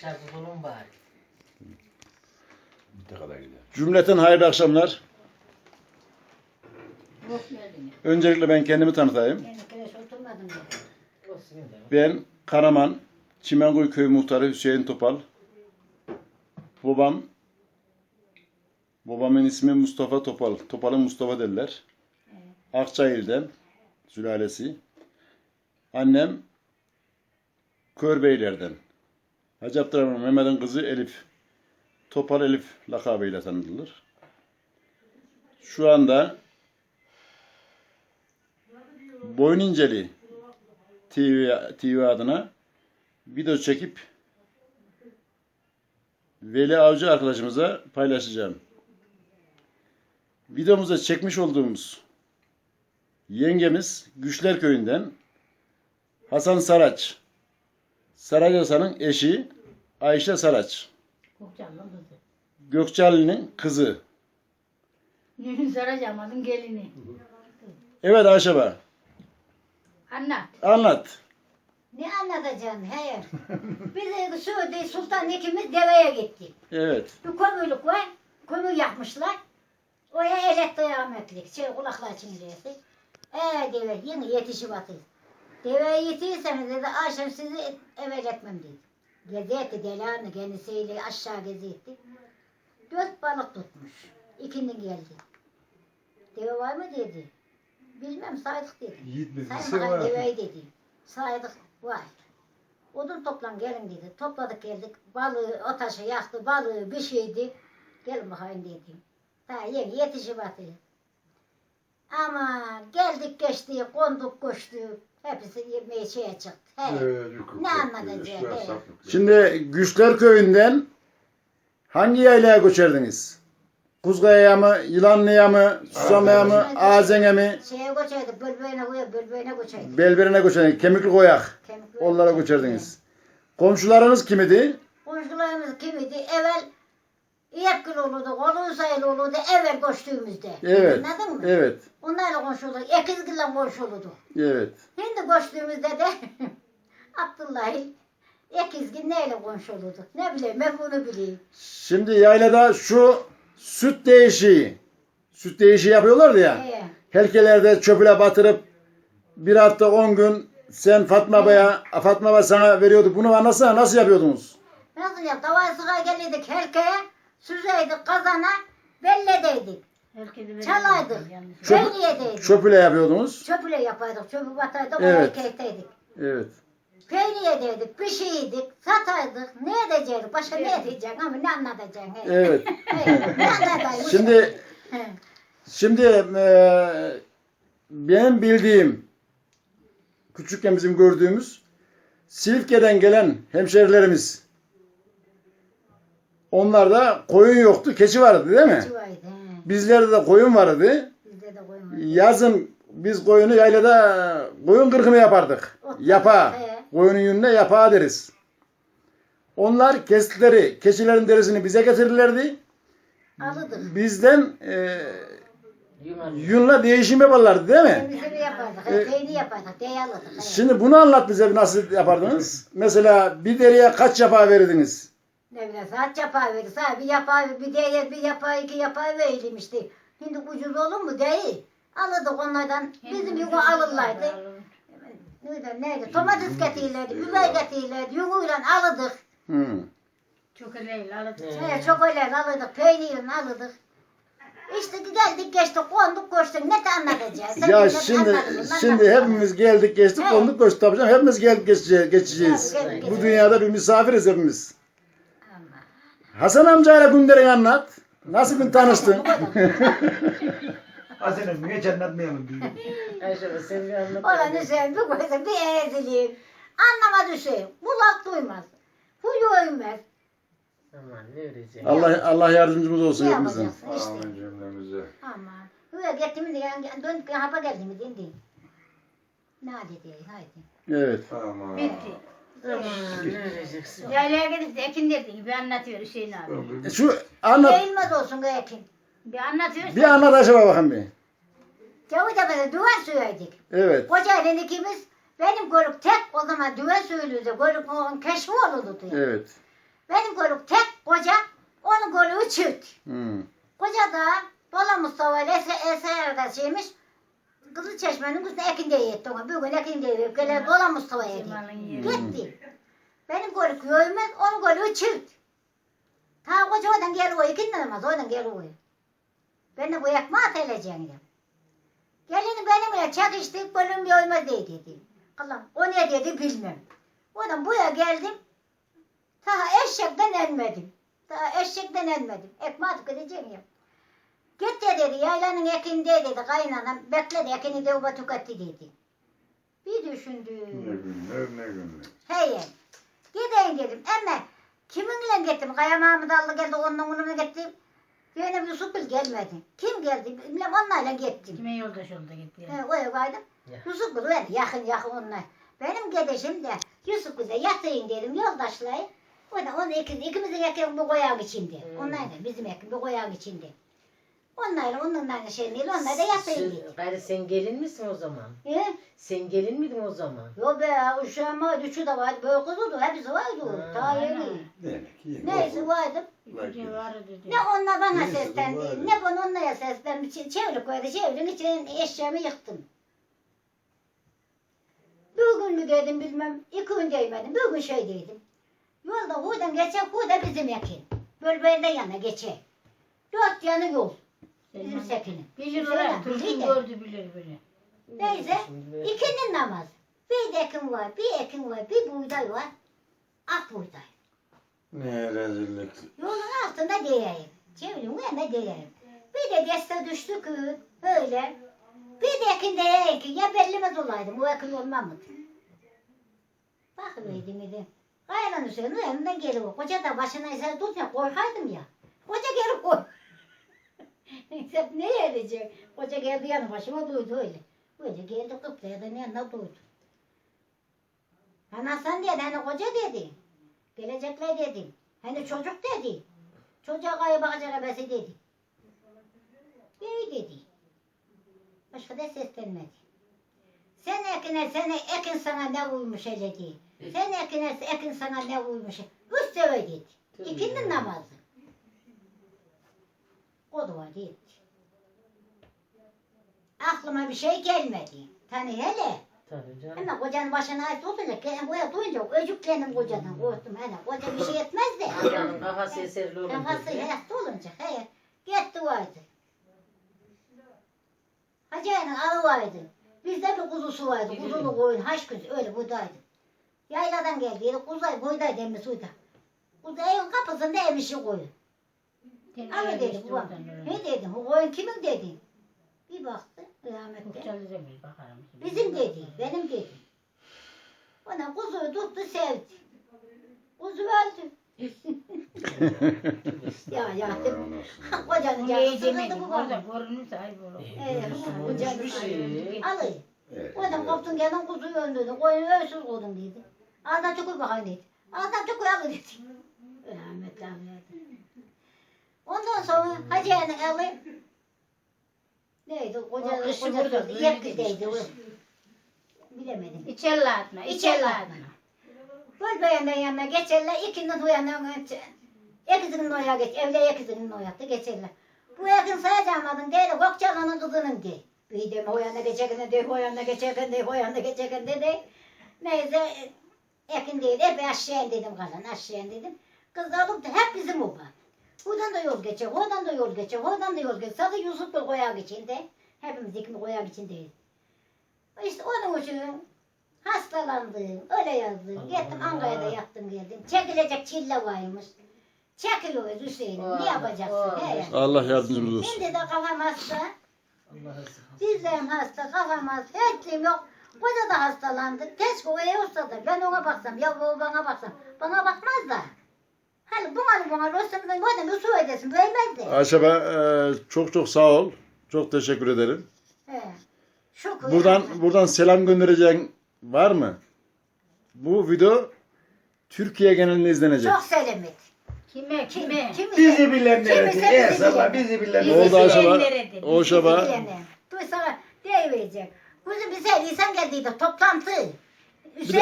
Dışarıda bulun bari. Ne kadar gider. Cümleten hayırlı akşamlar. Hoş. Öncelikle ben kendimi tanıtayım. Yeni kreş oturmadım da. Olsun da. Ben Karaman, Çimengoy Köyü Muhtarı Hüseyin Topal. Babam, babamın ismi Mustafa Topal. Topal'ın Mustafa derler. Akçayil'den sülalesi. Annem Körbeyler'den. Hacı Abdurrahman Mehmet'in kızı Elif. Topal Elif lakabıyla tanınır. Şu anda Boyninceli TV, TV adına video çekip Veli Avcı arkadaşımıza paylaşacağım. Videomuzda çekmiş olduğumuz yengemiz Güçler Köyü'nden Hasan Saraç. Saraç Hasan'ın eşi Ayşe Saraç. Kokcanlı kızı. Gökçeli'nin kızı. Yunus Aracaman'ın gelini. Evet Ayşe Bey, Anlat. anlat. Ne anlatacaksın? Hayır. Biz de Suudi Sultan ikimiz deveye gittik. Evet. Bir kömürlük var. Kömür yakmışlar. Oraya elektrik rahmetlik. Şey kulaklar çingiriyesi. Ee deve yeni yetişip atıyor. Deveye yetirseniz dedi akşam sizi eve etmem dedi. Gezi etti delanı kendisiyle aşağı gezi etti. Dört balık tutmuş. İkindi geldi. Deve var mı dedi. Bilmem saydık dedi. Yiğit bilgisi Sayın var. Deveyi dedi. Saydık var. Odun toplan gelin dedi. Topladık geldik. Balığı o taşı yaktı. Balığı bir şeydi. Gelin bakayım dedim. Daha yeni yetişip atıyor. Ama geldik geçtik, konduk koştuk. Hepsi yemeğe şeye çıktı. He. Evet, yukarı Ne İşler evet. Şimdi Güçler Köyü'nden hangi yaylaya göçerdiniz? Kuzgaya'ya mı, Yılanlı'ya mı, Susama'ya mı, Azen'e mi, Şeye koçaydık, bölbeğine koyuyor, bölbeğine koçaydık. Belberine göçerdiniz? Kemikli Koyak. Kemikli Onlara göçerdiniz. Komşularınız kim idi? Komşularımız kimidi? Evvel İyekgül olurdu, Kolun sayılı olurdu evvel koştuğumuzda. Evet. Anladın mı? Evet. Onlarla konuşuldu. Ekizgille konuşuldu. Evet. Şimdi koştuğumuzda da Abdullah'ı Ekizgin neyle konuşuldu? Ne bileyim ben bunu bileyim. Şimdi yaylada şu süt değişiği, süt değişiği yapıyorlardı ya. Ee, Herkelerde çöpüle batırıp bir hafta on gün sen Fatma Bey'e, Fatma Bey sana veriyordu. Bunu anlatsana nasıl yapıyordunuz? nasıl yap? Davaya sıra gelirdik herkeye, süzeydik kazana, belledeydik. Çalaydık. Çöp- Peyniyedeydik. Çöpüle yapıyordunuz. Çöpüle yapardık, çöpü batardık, Evet. evet. kekteydik. Evet. Peyniyedeydik, bir şeydik, satardık. Ne edecektik? Başka ne edeceksin ama ne anlatacaksın? He. Evet. He, ne anlatacaksın? Şimdi He. Şimdi eee, benim bildiğim küçükken bizim gördüğümüz Silifke'den gelen hemşerilerimiz onlarda koyun yoktu, keçi vardı değil mi? Çuvaydı, he. Bizlerde de koyun vardı. Bizde de koyun var. Yazın biz koyunu yaylada koyun kırkını yapardık. Yapa. He. Koyunun yününe yapağı deriz. Onlar kestikleri keçilerin derisini bize getirirlerdi. Alıdık. Bizden Yunan. yünle değişim yaparlardı değil mi? Temizliği yapardık, E, peyni yapardık, dey alırdık. he. Şimdi bunu anlat bize nasıl yapardınız? Mesela bir deriye kaç yapağı verirdiniz? Ne bileyim saat yapağı verir. Saat bir yapağı, bir dey, bir yapağı, iki yapağı verelim işte. Şimdi ucuz olur mu? Değil. Alırdık onlardan. Bizim yuva alırlardı. Neydi, neydi? Domates getirirlerdi, biber getirirlerdi. Yumuyla alırdık. Hmm. Çok öyle aladık. He, çok öyle alırdık, peyniyle alırdık. İşte geldik geçtik, konduk koştuk. Ne de anlatacağız? Sen Ya ne şimdi anladın mı? şimdi hepimiz geldik geçtik konduk koştuk tabii canım. Hepimiz geldik geçeceğiz. geçeceğiz. Tabii, geldik, Bu geçeceğiz. dünyada bir misafiriz hepimiz. Hasan amcayla günlerini anlat. Nasıl bir tanıştın? Ha senin niye cennetmeyelim diyor. Ayşe be sen bir anlat. Hüseyin bir koysa bir ezileyim. Anlamaz Hüseyin. Kulak duymaz. Huyu ölmez. Aman ne öğreteceksin? Allah Allah yardımcımız olsun Ne hepimizin. yapacaksın işte. Amin cümlemize. Ama. Huyu gitti mi diye döndük hapa geldi mi dindi. Ne dedi haydi. Evet. Tamam. Bitti. Aman ne öğreteceksin? Yaylaya gidip de Ekin dediği gibi anlatıyor Hüseyin abi. E, Şu anlat. Değilmez olsun Ekin. Bir anlatıyor. Bir anlat acaba bakın bir. Cavu da böyle duvar söyledik. Evet. Kocayla ikimiz benim görüp tek o zaman düve söylüyordu. Görüp onun keşfi olurdu diye. Evet. Benim golüm tek koca, onun golü çift. Hmm. Koca da Bala Mustafa ile Ese, Eser şeymiş. Kızıl Çeşme'nin kızına Ekinde'ye yetti ona. Bir gün Ekinde'ye yetti. Gele Bala Mustafa'ya yetti. Cemal'in yeri. Gitti. Benim golü köyümüz, onun golü çift. Ta koca oradan geliyor, ikinci namaz oradan geliyor. Ben de bu ekmeği ateleceğim dedim. Gelini benimle çakıştık, bölüm yoyma diye dedi. Allah, o ne dedi bilmem. Oradan buraya geldim. Ta eşekten enmedim. Ta eşekten enmedim. Ekmeği tüketeceğim ya. Git de dedi, yaylanın ekinde dedi, kaynanam. Bekle de ekini de uba tüketti dedi. Bir Ne düşündüm. günler ne günler. Hey, gideyim dedim. Ama kiminle gittim? Kaya Mahmut Allah geldi, onunla onunla gittim. Yine Yusuf Bil gelmedi. Kim geldi? Bilmem onlarla gittim. Kime yoldaş oldu gitti. He, oraya vardım. Ya. Yusuf Bil verdi, yakın yakın onlar. Benim gidişim de Yusuf Bil'e yatayım dedim, yoldaşlayı. O da onu ikimiz, ikimizin ekin bu koyağın içinde. Hmm. Onlar da bizim ekin bu koyağın içinde. Onlarla onlarla şey değil, onlar da yatayım dedi. Sen- Gayrı sen gelin misin o zaman? He? Sen gelin miydin o zaman? Yo be, uşağım vardı, üçü de vardı, böyle kızı da hepsi vardı. Hmm. Ta yeni. Demek ki. Neyse vardı. Dedi. Ne onlar bana Neyse, seslendi, ne ben onlara seslendim. Ç- Çeviri koydu, çevirin içine eşyamı yıktım. Bir gün mü dedim bilmem, iki gün değmedim, bir gün şey dedim. Yolda buradan geçecek, bu da bizim yakin. Bölbeğinde yana geçecek. Dört yanı yol, bizim sekinin. Bilir Şöyle, oraya. Turşun bilir de. gördü bilir biri. Neyse, böyle- ikinin namaz. Bir ekin var, bir ekin var, bir buğday var. Ak buğday. Ne rezillik. Yolun altında diyeyim. Çevirin yanına diyeyim. Bir de deste düştü ki öyle. Bir de ekin diyeyim ki ya bellimez olaydım bu ekin olmam mı? Bakıverdim dedim. Kayran Hüseyin yanından geliyor. Koca da başına eser tutmuyor. Korkaydım ya. Koca gelip koy. Neyse ne edecek? Koca geldi yanı başıma duydu öyle. Öyle geldi kıplaya da yanına duydu. Hani Hasan dedi, hani koca dedi. Gelecekler dedim. Hani çocuk dedi. Çocuğa kaya bakacak ebesi dedi. Bey dedi. Başka da seslenmedi. Sen ekine, sen ekin sana ne uymuş hele dedi. Sen ekine, ekin sana ne uymuş. Üç sefer dedi. İkindi namazı. Var dedi. Aklıma bir şey gelmedi. Tani hele. Tabii canım. Ama kocanın başına ait olacak. Ben buraya duyunca öcük kendim kocadan korktum. Hani koca bir şey etmez de. Adamın kafası eserli olunca. Kafası hasta olunca. Hayır. Gitti vardı. Hacı'nın alı vardı. Bizde bir kuzusu vardı. Kuzulu koyun. Haş kuzu. Öyle buradaydı. Yayladan geldi. Kuzay buydaydı demiş suyda. Kuzu evin kapısında emişi koyun. Ama dedi babam. Ne dedim? Bu koyun kimin dedi. Bir baktı. Demiş bakarım. Bizim dedi, benim dedi. Ona kuzuyu tuttu, sevdi. Kuzu öldü. ya ya, kocanın Bunu canı yiyecemedim. sıkıldı bu Orada bana. görünürse ayıp olur. Evet, kocanın bir şey. Alayım. Evet, Oradan evet. koptun geldin kuzuyu öldürdün. Koyunu ölsüz koydun dedi. Ağzından tükür bakayım dedi. Ağzından tükür al dedi. Rahmetli rahmetli. Ondan sonra Hacı'nın eli neydi? O Kocanın kışı burada, Yepkideydi. Bilemedim. İçerle atma. İçerle atma. Böyle beğenden yanına geçerler, ikinin uyanına. Ekizinin oya geç, evde ekizinin oyattı geçerler. Bu yakın sayacağım adın değil, Kokçalan'ın kızının değil. Bir de o yana geçerken de, o yana geçerken de, o yana geçerken de de. Neyse, ekin değil, hep aşağı dedim kalan, aşağı dedim. Kız da alıp hep. Buradan da yol geçer, oradan da yol geçer, oradan da yol geçer. Sadı Yusuf da koyak içinde. Hepimiz ikimiz koyak içindeyiz. İşte onun için hastalandım, öyle yazdım. Gittim Ankara'da yattım geldim. Çekilecek çille varmış. Çekiliyoruz Hüseyin'im. Ne yapacaksın? He. Allah yardımcımız olsun. Şimdi de kafam hasta. Dizlerim hasta, kafam hasta. Ettiğim yok. Koca da hastalandı. Keşke o olsa da ben ona baksam. Ya o bana baksam. Bana bakmaz da. Hani bu malı bana olsa da bu adam usul edesin. Vermez de. Ayşe ben, e, çok çok sağ ol. Çok teşekkür ederim. He. Şükür. Buradan buradan selam göndereceğin var mı? Bu video Türkiye genelinde izlenecek. Çok selamet. Kime kime? Kimi Bizi bilenlere Kimse bizi Ey sabah bizi Oldu bilenlere. Ayşe bak. bilenlere dedi. O şaba. Bu sana deyiverecek. Kuzum bir sen insan geldiydi toplantı. Hüseyin